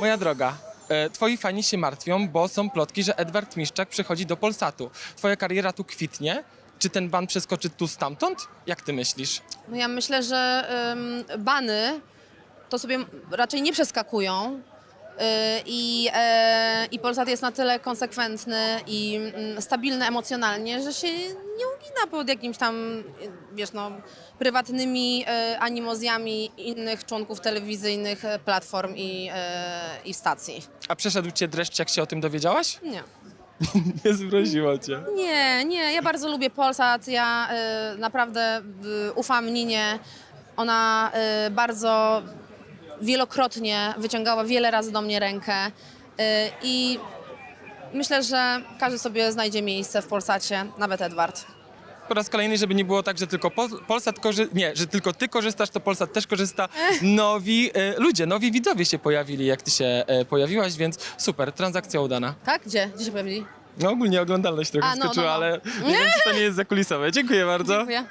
Moja droga, e, twoi fani się martwią, bo są plotki, że Edward Miszczak przychodzi do Polsatu. Twoja kariera tu kwitnie. Czy ten ban przeskoczy tu stamtąd? Jak ty myślisz? No ja myślę, że ym, bany to sobie raczej nie przeskakują. y, I, e, I Polsat jest na tyle konsekwentny i mm, stabilny emocjonalnie, że się nie pod jakimś tam, wiesz, no, prywatnymi e, animozjami innych członków telewizyjnych e, platform i, e, i stacji. A przeszedł cię dreszcz, jak się o tym dowiedziałaś? Nie. Nie zmroziło cię. Nie, nie, ja bardzo lubię Polsat, ja naprawdę y, ufam Ninie. Ona y, bardzo wielokrotnie wyciągała wiele razy do mnie rękę y, i myślę, że każdy sobie znajdzie miejsce w Polsacie, nawet Edward. Po raz kolejny, żeby nie było tak, że tylko Pol- Polsat korzy... Nie, że tylko ty korzystasz, to Polsat też korzysta. Nowi e, ludzie, nowi widzowie się pojawili, jak ty się e, pojawiłaś, więc super, transakcja udana. Tak? Gdzie? Gdzie się pojawili? No ogólnie oglądalność trochę A, no, skoczyła, no, no. ale nie wiem, czy to nie jest zakulisowe. Dziękuję bardzo. Dziękuję.